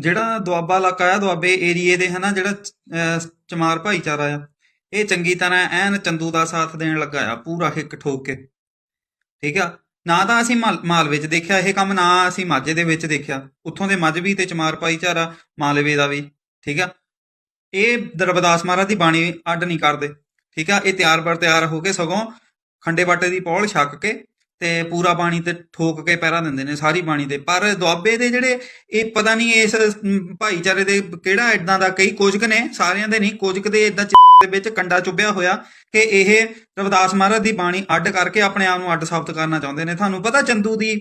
ਜਿਹੜਾ ਦੁਆਬਾ ਇਲਾਕਾ ਆ, ਦੁਆਬੇ ਏਰੀਏ ਦੇ ਹਨਾ, ਜਿਹੜਾ ਚਮਾਰ ਭਾਈਚਾਰਾ ਆ, ਇਹ ਚੰਗੀ ਤਰ੍ਹਾਂ ਐਨ ਚੰਦੂ ਦਾ ਸਾਥ ਦੇਣ ਲੱਗਾ ਆ, ਪੂਰਾ ਹਿੱਕ ਠੋਕ ਕੇ। ਠੀਕ ਆ? ਨਾ ਤਾਂ ਅਸੀਂ ਮਾਲ- ਮਾਲਵੇ 'ਚ ਦੇਖਿਆ, ਇਹ ਕੰਮ ਨਾ ਅਸੀਂ ਮਾਝੇ ਦੇ ਵਿੱਚ ਦੇਖਿਆ। ਉੱਥੋਂ ਦੇ ਮਜ਼੍ਹਬੀ ਤੇ ਚਮਾਰ ਭਾਈਚਾਰਾ, ਮਾਲਵੇ ਦਾ ਵੀ। ਠੀਕ ਆ? ਇਹ ਦਰਬਦਾਸ ਮਹਾਰਾਜ ਦੀ ਬਾਣੀ ਅੱਡ ਨਹੀਂ ਕਰਦੇ। ਠੀਕ ਆ? ਇਹ ਤਿਆਰ ਬਰ ਤਿਆਰ ਹੋ ਕੇ ਸਗੋਂ ਖੰਡੇ ਬਾਟੇ ਦੀ ਪੌਲ ਛੱਕ ਕੇ ਤੇ ਪੂਰਾ ਪਾਣੀ ਤੇ ਠੋਕ ਕੇ ਪਹਿਰਾ ਦਿੰਦੇ ਨੇ ਸਾਰੀ ਬਾਣੀ ਤੇ। ਪਰ ਦੁਆਬੇ ਦੇ ਜਿਹੜੇ ਇਹ ਪਤਾ ਨਹੀਂ ਇਸ ਭਾਈਚਾਰੇ ਦੇ ਕਿਹੜਾ ਇਦਾਂ ਦਾ ਕਈ ਕੁਝ ਨੇ, ਸਾਰਿਆਂ ਦੇ ਨਹੀਂ ਕੁਝ ਦੇ ਇਦਾਂ ਦੇ ਵਿੱਚ ਕੰਡਾ ਚੁੱਭਿਆ ਹੋਇਆ ਕਿ ਇਹ ਰਵਿਦਾਸ ਮਹਾਰਾਜ ਦੀ ਬਾਣੀ ਅੱਡ ਕਰਕੇ ਆਪਣੇ ਆਪ ਨੂੰ ਅੱਡ ਸਾਬਤ ਕਰਨਾ ਚਾਹੁੰਦੇ ਨੇ। ਤੁਹਾਨੂੰ ਪਤਾ ਚੰਦੂ ਦੀ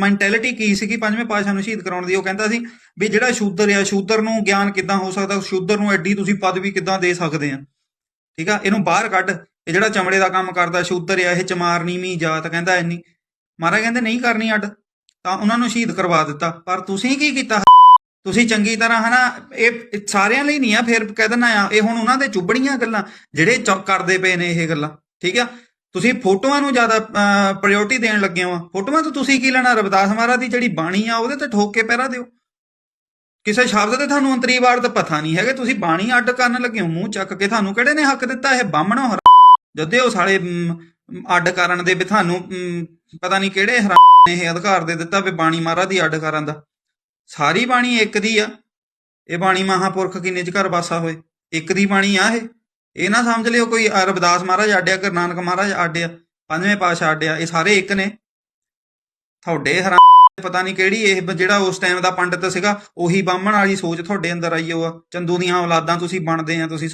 ਮੈਂਟੈਲਿਟੀ ਕੀ ਸੀਗੀ? ਪੰਜਵੇਂ ਪਾਤਸ਼ਾਹ ਨੂੰ ਸ਼ਹੀਦ ਕਰਾਉਣ ਦੀ ਉਹ ਕਹਿੰਦਾ ਸੀ ਵੀ ਜਿਹੜਾ ਸ਼ੂਦਰ ਆ, ਸ਼ੂਦਰ ਨੂੰ ਗਿਆਨ ਕਿੱਦਾਂ ਹੋ ਸਕਦਾ? ਸ਼ੂਦਰ ਨੂੰ ਐਡੀ ਤੁਸੀਂ ਪਦਵੀ ਕਿੱਦਾਂ ਦੇ ਸਕਦੇ ਆ? ਠੀਕ ਆ? ਇਹਨੂੰ ਬਾਹਰ ਕੱਢ। ਇਹ ਜਿਹੜਾ ਚਮੜੇ ਦਾ ਕੰਮ ਕਰਦਾ ਸ਼ੂਦਰ ਆ ਇਹ ਚਮਾਰ ਨੀਵੀਂ ਜਾਤ ਕਹਿੰਦਾ ਇੰਨੀ। ਮਹਾਰਾਜ ਕਹਿੰਦੇ, ਨਹੀਂ ਕਰਨੀ ਅੱਡ। ਤਾਂ ਉਹਨਾਂ ਨੂੰ ਸ਼ਹੀਦ ਕਰਵਾ ਦਿੱਤਾ। ਪਰ ਤੁਸੀਂ ਕੀ ਕੀਤਾ? ਤੁਸੀਂ ਚੰਗੀ ਤਰ੍ਹਾਂ ਹਨਾ, ਇਹ ਸਾਰਿਆਂ ਲਈ ਨਹੀਂ ਆ, ਫਿਰ ਕਹਿ ਦਿੰਦਾ ਆ, ਇਹ ਹੁਣ ਉਹਨਾਂ ਦੇ ਚੁੱਬੜੀਆਂ ਗੱਲਾਂ, ਜਿਹੜੇ ਕਰਦੇ ਪਏ ਨੇ ਇਹ ਗੱਲਾਂ, ਠੀਕ ਆ? ਤੁਸੀਂ ਫੋਟੋਆਂ ਨੂੰ ਜ਼ਿਆਦਾ ਪ੍ਰਾਇੋਰਟੀ ਦੇਣ ਲੱਗੇ ਹੋ। ਫੋਟੋਆਂ ਤੋਂ ਤੁਸੀਂ ਕੀ ਲੈਣਾ? ਰਵਿਦਾਸ ਮਹਾਰਾਜ ਦੀ ਜਿਹੜੀ ਬਾਣੀ ਆ, ਉਹਦੇ ਤੇ ਠੋਕ ਕੇ ਪਹਿਰਾ ਦਿਓ। ਕਿਸੇ ਸ਼ਬਦ ਤੇ ਤੁਹਾਨੂੰ ਅੰਤਰੀ ਵਾਰ ਤਾਂ ਪਤਾ ਨਹੀਂ ਹੈਗੇ। ਤੁਸੀਂ ਬਾਣੀ ਅੱਡ ਕਰਨ ਲੱਗੇ ਹੋ, ਮੂੰਹ ਚੱਕ ਕੇ ਤੁਹਾਨੂੰ ਕਿਹੜੇ ਨੇ ਹੱਕ ਦਿੱਤਾ? ਇਹ ਬਾਹਮਣੋ ਜਦੇ ਉਹ ਸਾਲੇ ਅੱਡ ਕਰਨ ਦੇ ਵੀ ਤੁਹਾਨੂੰ ਪਤਾ ਨਹੀਂ ਕਿਹੜੇ ਹਰਾਮ ਨੇ ਇਹ ਅਧਿਕਾਰ ਦੇ ਦਿੱਤਾ ਵੀ ਬਾਣੀ ਮਹਾਰਾਜ ਦੀ ਅੱਡ ਕਰਨ ਦਾ। ਸਾਰੀ ਬਾਣੀ ਇੱਕ ਦੀ ਆ। ਇਹ ਬਾਣੀ ਮਹਾਪੁਰਖ ਕਿੰਨੇ ਚ ਘਰ ਵਾਸਾ ਹੋਏ? ਇੱਕ ਦੀ ਬਾਣੀ ਆ ਇਹ। ਇਹ ਨਾ ਸਮਝ ਲਿਓ ਕੋਈ ਅ, ਰਵਿਦਾਸ ਮਹਾਰਾਜ ਆਡਿਆ ਗੁਰੂ ਨਾਨਕ ਮਹਾਰਾਜ ਆਡਿਆ ਪੰਜਵੇਂ ਪਾਤਸ਼ਾਹ ਆਡਿਆ ਇਹ ਸਾਰੇ ਇੱਕ ਨੇ। ਤੁਹਾਡੇ ਹਰਾਮ ਪਤਾ ਨਹੀਂ ਕਿਹੜੀ ਇਹ ਜਿਹੜਾ ਉਸ ਟਾਈਮ ਦਾ ਪੰਡਤ ਸੀਗਾ, ਉਹੀ ਬਾਹਮਣ ਵਾਲੀ ਸੋਚ ਤੁਹਾਡੇ ਅੰਦਰ ਆਈ ਹੋਆ ਚੰਦੂ ਦੀਆਂ ਔਲਾਦਾਂ ਤੁਸੀਂ ਬਣਦੇ ਆ, ਤੁਸੀਂ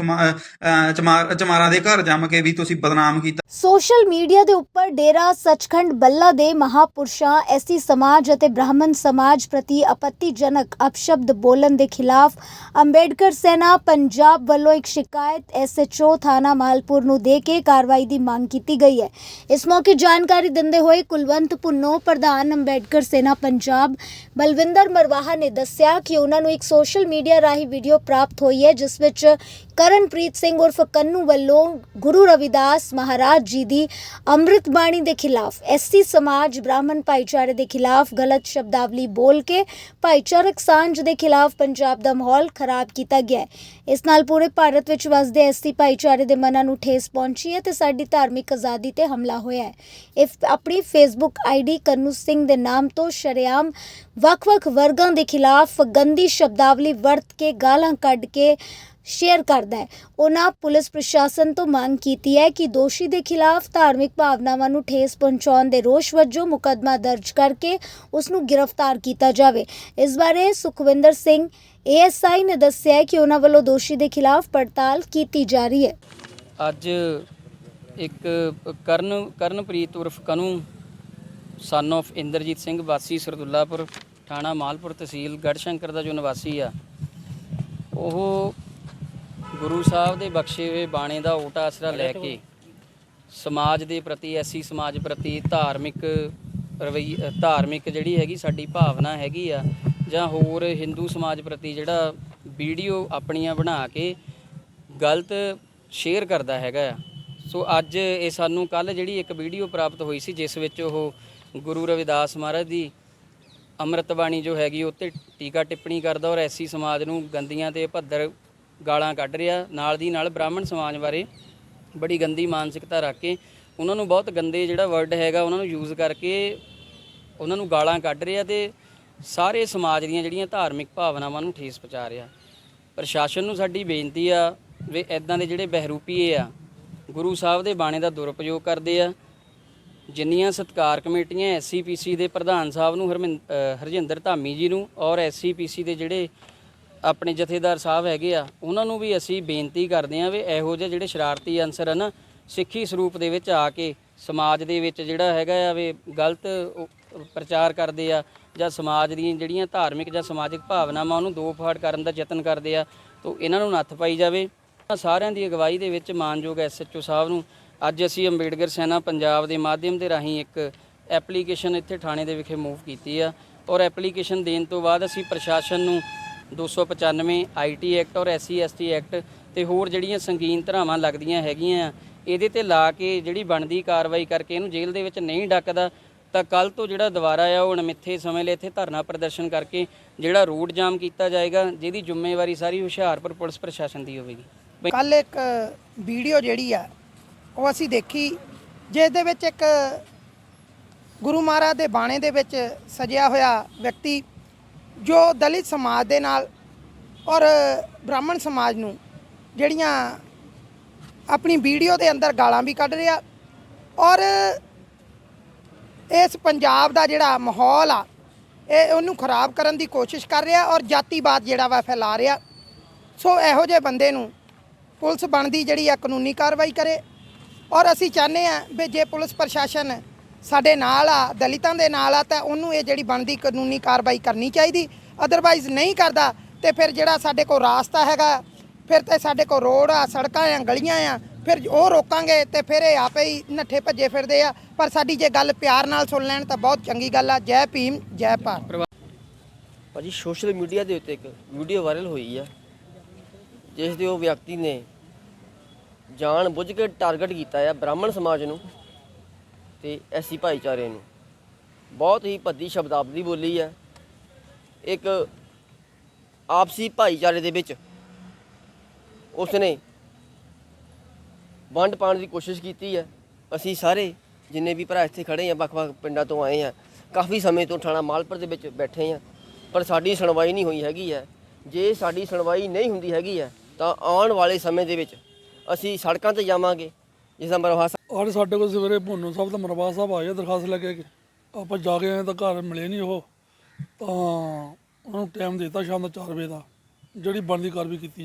ਚਮਾਰ ਚਮਾਰਾਂ ਦੇ ਘਰ ਜੰਮ ਕੇ ਵੀ ਤੁਸੀਂ ਬਦਨਾਮ ਕੀਤਾ। ਸੋਸ਼ਲ ਮੀਡੀਆ ਦੇ ਉੱਪਰ ਡੇਰਾ ਸੱਚਖੰਡ ਬੱਲਾ ਦੇ ਮਹਾਪੁਰਸ਼ਾਂ, ਐਸੀ ਸਮਾਜ ਅਤੇ ਬ੍ਰਾਹਮਣ ਸਮਾਜ ਪ੍ਰਤੀ ਆਪੱਤੀਜਨਕ ਅਪਸ਼ਬਦ ਬੋਲਣ ਦੇ ਖਿਲਾਫ ਅੰਬੇਡਕਰ ਸੈਨਾ ਪੰਜਾਬ ਵੱਲੋਂ ਇੱਕ ਸ਼ਿਕਾਇਤ ਐਸਐਚਓ ਥਾਣਾ ਮਾਲਪੁਰ ਨੂੰ ਦੇ ਕੇ ਕਾਰਵਾਈ ਦੀ ਮੰਗ ਕੀਤੀ ਗਈ ਹੈ। ਇਸ ਮੌਕੇ ਜਾਣਕਾਰੀ ਦਿੰਦੇ ਹੋਏ ਕੁਲਵੰਤ ਪੁੰਨੋ ਪ੍ਰਧਾਨ ਅੰਬੇਡਕਰ ਸੈਨਾ ਪੰਜਾਬ। ਬਲਵਿੰਦਰ ਮਰਵਾਹਾ ਨੇ ਦੱਸਿਆ ਕਿ ਉਹਨਾਂ ਨੂੰ ਇੱਕ ਸੋਸ਼ਲ ਮੀਡੀਆ ਰਾਹੀਂ ਵੀਡੀਓ ਪ੍ਰਾਪਤ ਹੋਈ ਹੈ, ਜਿਸ ਵਿੱਚ ਕਰਨਪ੍ਰੀਤ ਸਿੰਘ ਉਰਫ ਕੰਨੂ ਵੱਲੋਂ ਗੁਰੂ ਰਵਿਦਾਸ ਮਹਾਰਾਜ ਜੀ ਦੀ ਅੰਮ੍ਰਿਤ ਬਾਣੀ ਦੇ ਖਿਲਾਫ, ਐਸਸੀ ਸਮਾਜ ਬ੍ਰਾਹਮਣ ਭਾਈਚਾਰੇ ਦੇ ਖਿਲਾਫ ਗਲਤ ਸ਼ਬਦਾਵਲੀ ਬੋਲ ਕੇ ਭਾਈਚਾਰਕ ਸਾਂਝ ਦੇ ਖਿਲਾਫ ਪੰਜਾਬ ਦਾ ਮਾਹੌਲ ਖਰਾਬ ਕੀਤਾ ਗਿਆ ਹੈ। ਇਸ ਨਾਲ ਪੂਰੇ ਭਾਰਤ ਵਿੱਚ ਵਸਦੇ ਐਸਸੀ ਭਾਈਚਾਰੇ ਦੇ ਮਨਾਂ ਨੂੰ ਠੇਸ ਪਹੁੰਚੀ ਹੈ ਤੇ ਸਾਡੀ ਧਾਰਮਿਕ ਆਜ਼ਾਦੀ ਤੇ ਹਮਲਾ ਹੋਇਆ ਹੈ। ਇਹ ਆਪਣੀ ਫੇਸਬੁੱਕ ਆਈਡੀ ਕੰਨੂ ਸਿੰਘ ਦੇ ਨਾਮ ਤੋਂ ਸ਼ਰੇਆਮ ਵੱਖ-ਵੱਖ ਵਰਗਾਂ ਦੇ ਖਿਲਾਫ ਗੰਦੀ ਸ਼ਬਦਾਵਲੀ ਵਰਤ ਕੇ ਗਾਲਾਂ ਕੱਢ ਕੇ ਸ਼ੇਅਰ ਕਰਦਾ ਹੈ। ਉਹਨਾਂ ਪੁਲਿਸ ਪ੍ਰਸ਼ਾਸਨ ਤੋਂ ਮੰਗ ਕੀਤੀ ਹੈ ਕਿ ਦੋਸ਼ੀ ਦੇ ਖਿਲਾਫ ਧਾਰਮਿਕ ਭਾਵਨਾਵਾਂ ਨੂੰ ਠੇਸ ਪਹੁੰਚਾਉਣ ਦੇ ਰੋਸ਼ ਵਜੋਂ ਮੁਕੱਦਮਾ ਦਰਜ ਕਰਕੇ ਉਸ ਨੂੰ ਗ੍ਰਿਫਤਾਰ ਕੀਤਾ ਜਾਵੇ। ਇਸ ਬਾਰੇ ਸੁਖਵਿੰਦਰ ਸਿੰਘ, ਏਐਸਆਈ ਨੇ ਦੱਸਿਆ ਕਿ ਉਹਨਾਂ ਵੱਲੋਂ ਦੋਸ਼ੀ ਦੇ ਖਿਲਾਫ ਪੜਤਾਲ ਕੀਤੀ ਜਾ ਰਹੀ ਹੈ। ਅੱਜ ਇੱਕ ਕਰਨ, ਕਰਨਪ੍ਰੀਤ ਉਰਫ ਕਨੂੰ ਸਨ of ਇੰਦਰਜੀਤ ਸਿੰਘ ਵਾਸੀ, ਸਰਦੁੱਲਾਪੁਰ ਥਾਣਾ ਮਾਲਪੁਰ ਤਹਿਸੀਲ ਗੜਸ਼ੰਕਰ ਦਾ ਜੋ ਨਿਵਾਸੀ ਆ, ਉਹ ਗੁਰੂ ਸਾਹਿਬ ਦੇ ਬਖਸ਼ੇ ਹੋਏ ਬਾਣੇ ਦਾ ਓਟਾ ਆਸਰਾ ਲੈ ਕੇ ਸਮਾਜ ਦੇ ਪ੍ਰਤੀ, ਐਸੀ ਸਮਾਜ ਪ੍ਰਤੀ ਧਾਰਮਿਕ ਰਵਈ, ਧਾਰਮਿਕ ਜਿਹੜੀ ਹੈਗੀ ਸਾਡੀ ਭਾਵਨਾ ਹੈਗੀ ਆ, ਜਾਂ ਹੋਰ ਹਿੰਦੂ ਸਮਾਜ ਪ੍ਰਤੀ ਜਿਹੜਾ ਵੀਡੀਓ ਆਪਣੀਆਂ ਬਣਾ ਕੇ ਗਲਤ ਸ਼ੇਅਰ ਕਰਦਾ ਹੈਗਾ ਆ। ਸੋ ਅੱਜ ਇਹ ਸਾਨੂੰ ਕੱਲ ਜਿਹੜੀ ਇੱਕ ਵੀਡੀਓ ਪ੍ਰਾਪਤ ਹੋਈ ਸੀ, ਜਿਸ ਵਿੱਚ ਉਹ ਗੁਰੂ ਰਵਿਦਾਸ ਮਹਾਰਾਜ ਦੀ ਅੰਮ੍ਰਿਤ ਬਾਣੀ ਜੋ ਹੈਗੀ ਉਹ ਤੇ ਟੀਕਾ ਟਿੱਪਣੀ ਕਰਦਾ ਔਰ ਐਸੀ ਸਮਾਜ ਨੂੰ ਗੰਦੀਆਂ ਤੇ ਭੱਦਰ ਗਾਲਾਂ ਕੱਢ ਰਿਹਾ। ਨਾਲ ਦੀ ਨਾਲ ਬ੍ਰਾਹਮਣ ਸਮਾਜ ਬਾਰੇ ਬੜੀ ਗੰਦੀ ਮਾਨਸਿਕਤਾ ਰੱਖ ਕੇ ਉਹਨਾਂ ਨੂੰ ਬਹੁਤ ਗੰਦੇ ਜਿਹੜਾ ਵਰਡ ਹੈਗਾ ਉਹਨਾਂ ਨੂੰ ਯੂਜ਼ ਕਰਕੇ ਉਹਨਾਂ ਨੂੰ ਗਾਲਾਂ ਕੱਢ ਰਿਹਾ ਤੇ ਸਾਰੇ ਸਮਾਜ ਦੀਆਂ ਜਿਹੜੀਆਂ ਧਾਰਮਿਕ ਭਾਵਨਾਵਾਂ ਨੂੰ ਠੇਸ ਪਹੁੰਚਾ ਰਿਹਾ। ਪ੍ਰਸ਼ਾਸਨ ਨੂੰ ਸਾਡੀ ਬੇਨਤੀ ਆ ਵੀ ਇਦਾਂ ਦੇ ਜਿਹੜੇ ਬਹਿਰੂਪੀਏ ਆ, ਗੁਰੂ ਸਾਹਿਬ ਦੇ ਬਾਣੇ ਦਾ ਦੁਰਉਪਯੋਗ ਕਰਦੇ ਆ। ਜਿੰਨੀਆਂ ਸਤਕਾਰ ਕਮੇਟੀਆਂ ਐਸਸੀਪੀਸੀ ਦੇ ਪ੍ਰਧਾਨ ਸਾਹਿਬ ਨੂੰ, ਹਰਮਿੰ- ਹਰਜਿੰਦਰ ਧਾਮੀ ਜੀ ਨੂੰ ਔਰ ਐਸਸੀਪੀਸੀ ਦੇ ਜਿਹੜੇ ਆਪਣੇ ਜਥੇਦਾਰ ਸਾਹਿਬ ਹੈਗੇ ਆ, ਉਹਨਾਂ ਨੂੰ ਵੀ ਅਸੀਂ ਬੇਨਤੀ ਕਰਦੇ ਆ ਵੀ ਇਹੋ ਜਿਹੇ ਜਿਹੜੇ ਸ਼ਰਾਰਤੀ ਅਨਸਰ ਹਨ ਸਿੱਖੀ ਸਰੂਪ ਦੇ ਵਿੱਚ ਆ ਕੇ ਸਮਾਜ ਦੇ ਵਿੱਚ ਜਿਹੜਾ ਹੈਗਾ ਆ ਵੀ ਗਲਤ ਪ੍ਰਚਾਰ ਕਰਦੇ ਆ ਜਾਂ ਸਮਾਜ ਦੀਆਂ ਜਿਹੜੀਆਂ ਧਾਰਮਿਕ ਜਾਂ ਸਮਾਜਿਕ ਭਾਵਨਾਵਾਂ ਉਹਨੂੰ ਦੋ ਫਾੜ ਕਰਨ ਦਾ ਯਤਨ ਕਰਦੇ ਆ, ਤਾਂ ਇਹਨਾਂ ਨੂੰ ਨੱਥ ਪਾਈ ਜਾਵੇ। ਸਾਰਿਆਂ ਦੀ ਅਗਵਾਈ ਦੇ ਵਿੱਚ ਮਾਨਯੋਗ ਐਸਐਚਓ ਸਾਹਿਬ ਨੂੰ ਅੱਜ ਅਸੀਂ ਅੰਬੇਡਕਰ ਸੈਨਾ ਪੰਜਾਬ ਦੇ ਮਾਧਿਅਮ ਦੇ ਰਾਹੀਂ ਇੱਕ ਐਪਲੀਕੇਸ਼ਨ ਇੱਥੇ ਥਾਣੇ ਦੇ ਵਿਖੇ ਮੂਵ ਕੀਤੀ ਆ ਔਰ ਐਪਲੀਕੇਸ਼ਨ ਦੇਣ ਤੋਂ ਬਾਅਦ ਅਸੀਂ ਪ੍ਰਸ਼ਾਸਨ ਨੂੰ 295 ਆਈਟੀ ਐਕਟ ਔਰ ਐਸਸੀ ਐਸਟੀ ਐਕਟ ਤੇ ਹੋਰ ਜਿਹੜੀਆਂ ਸੰਗੀਨ ਧਰਾਵਾਂ ਲੱਗਦੀਆਂ ਹੈਗੀਆਂ ਆ, ਇਹਦੇ ਤੇ ਲਾ ਕੇ ਜਿਹੜੀ ਬਣਦੀ ਕਾਰਵਾਈ ਕਰਕੇ ਇਹਨੂੰ ਜੇਲ੍ਹ ਦੇ ਵਿੱਚ ਨਹੀਂ ਡੱਕਦਾ, ਤਾਂ ਕੱਲ ਤੋਂ ਜਿਹੜਾ ਦੁਬਾਰਾ ਆ ਉਹ ਅਣਮਿੱਥੇ ਸਮੇਂ ਲਈ ਇੱਥੇ ਧਰਨਾ ਪ੍ਰਦਰਸ਼ਨ ਕਰਕੇ ਜਿਹੜਾ ਰੋਡ ਜਾਮ ਕੀਤਾ ਜਾਏਗਾ, ਜਿਹਦੀ ਜ਼ਿੰਮੇਵਾਰੀ ਸਾਰੀ ਹੁਸ਼ਿਆਰਪੁਰ ਪੁਲਿਸ ਪ੍ਰਸ਼ਾਸਨ ਦੀ ਹੋਵੇਗੀ। ਕੱਲ ਇੱਕ ਵੀਡੀਓ ਜਿਹੜੀ ਆ ਉਹ ਅਸੀਂ ਦੇਖੀ, ਜਿਸ ਦੇ ਵਿੱਚ ਇੱਕ ਗੁਰੂ ਮਹਾਰਾਜ ਦੇ ਬਾਣੇ ਦੇ ਵਿੱਚ ਸਜਿਆ ਹੋਇਆ ਵਿਅਕਤੀ, ਜੋ ਦਲਿਤ ਸਮਾਜ ਦੇ ਨਾਲ ਔਰ ਬ੍ਰਾਹਮਣ ਸਮਾਜ ਨੂੰ ਜਿਹੜੀਆਂ ਆਪਣੀ ਵੀਡੀਓ ਦੇ ਅੰਦਰ ਗਾਲਾਂ ਵੀ ਕੱਢ ਰਿਹਾ ਔਰ ਇਸ ਪੰਜਾਬ ਦਾ ਜਿਹੜਾ ਮਾਹੌਲ ਆ, ਇਹ ਉਹਨੂੰ ਖਰਾਬ ਕਰਨ ਦੀ ਕੋਸ਼ਿਸ਼ ਕਰ ਰਿਹਾ ਔਰ ਜਾਤੀਵਾਦ ਜਿਹੜਾ ਵਾ ਫੈਲਾ ਰਿਹਾ। ਸੋ ਇਹੋ ਜਿਹੇ ਬੰਦੇ ਨੂੰ ਪੁਲਿਸ ਬਣਦੀ ਜਿਹੜੀ ਆ ਕਾਨੂੰਨੀ ਕਾਰਵਾਈ ਕਰੇ। ਔਰ ਅਸੀਂ ਚਾਹੁੰਦੇ ਆ ਵੀ ਜੇ ਪੁਲਿਸ ਪ੍ਰਸ਼ਾਸਨ ਸਾਡੇ ਨਾਲ ਆ, ਦਲਿਤਾਂ ਦੇ ਨਾਲ ਆ, ਤਾਂ ਉਹਨੂੰ ਇਹ ਜਿਹੜੀ ਬਣਦੀ ਕਾਨੂੰਨੀ ਕਾਰਵਾਈ ਕਰਨੀ ਚਾਹੀਦੀ। ਅਦਰਵਾਈਜ਼ ਨਹੀਂ ਕਰਦਾ, ਤੇ ਫਿਰ ਜਿਹੜਾ ਸਾਡੇ ਕੋਲ ਰਾਸਤਾ ਹੈਗਾ, ਫਿਰ ਤੇ ਸਾਡੇ ਕੋਲ ਰੋਡ ਆ, ਸੜਕਾਂ ਆ, ਗਲੀਆਂ ਆ, ਫਿਰ ਉਹ ਰੋਕਾਂਗੇ ਤੇ ਫਿਰ ਇਹ ਆਪੇ ਹੀ ਨੱਠੇ ਭੱਜੇ ਫਿਰਦੇ ਆ। ਪਰ ਸਾਡੀ ਜੇ ਗੱਲ ਪਿਆਰ ਨਾਲ ਸੁਣ ਲੈਣ ਤਾਂ ਬਹੁਤ ਚੰਗੀ ਗੱਲ ਆ। ਜੈ ਭੀਮ, ਜੈ ਭਾਰਤ। ਭਾਜੀ, ਸੋਸ਼ਲ ਮੀਡੀਆ ਦੇ ਉੱਤੇ ਇੱਕ ਵੀਡੀਓ ਵਾਇਰਲ ਹੋਈ ਆ, ਜਿਸ ਦੇ ਉਹ ਵਿਅਕਤੀ ਨੇ ਜਾਣ ਬੁੱਝ ਕੇ ਟਾਰਗੇਟ ਕੀਤਾ ਆ ਬ੍ਰਾਹਮਣ ਸਮਾਜ ਨੂੰ ਤੇ ਐਸੀ ਭਾਈਚਾਰੇ ਨੂੰ। ਬਹੁਤ ਹੀ ਭੱਦੀ ਸ਼ਬਦਾਵਲੀ ਬੋਲੀ ਹੈ ਇੱਕ ਆਪਸੀ ਭਾਈਚਾਰੇ ਦੇ ਵਿੱਚ ਉਸਨੇ ਵੰਡ ਪਾਉਣ ਦੀ ਕੋਸ਼ਿਸ਼ ਕੀਤੀ ਹੈ ਅਸੀਂ ਸਾਰੇ ਜਿੰਨੇ ਵੀ ਭਰਾ ਇੱਥੇ ਖੜੇ ਆ, ਵੱਖ-ਵੱਖ ਪਿੰਡਾਂ ਤੋਂ ਆਏ ਆ, ਕਾਫੀ ਸਮੇਂ ਤੋਂ ਥਾਣਾ ਮਾਲਪੁਰ ਦੇ ਵਿੱਚ ਬੈਠੇ ਆ, ਪਰ ਸਾਡੀ ਸੁਣਵਾਈ ਨਹੀਂ ਹੋਈ ਹੈਗੀ ਹੈ ਜੇ ਸਾਡੀ ਸੁਣਵਾਈ ਨਹੀਂ ਹੁੰਦੀ ਹੈਗੀ ਹੈ ਤਾਂ ਆਉਣ ਵਾਲੇ ਸਮੇਂ ਦੇ ਵਿੱਚ ਅਸੀਂ ਸੜਕਾਂ ਤੇ ਜਾਵਾਂਗੇ, ਜਿਸ ਦਾ ਮਰਵਾ ਔਰ ਸਾਡੇ ਕੋਲ ਸਵੇਰੇ ਭੋਨੂ ਸਾਹਿਬ ਦਾ ਮਰਵਾ ਸਾਹਿਬ ਆਏ ਦਰਖਾਸਤ ਲੈ ਕੇ ਆਪਾਂ ਜਾ ਕੇ ਆਏ ਤਾਂ ਘਰ ਮਿਲੇ ਨਹੀਂ ਉਹ। ਤਾਂ ਉਹਨਾਂ ਨੂੰ ਟਾਈਮ ਦਿੱਤਾ ਸ਼ਾਮ ਦਾ 4 ਵਜੇ ਦਾ, ਜਿਹੜੀ ਬਣਦੀ ਕਾਰਵਾਈ ਕੀਤੀ ਜਾਊ।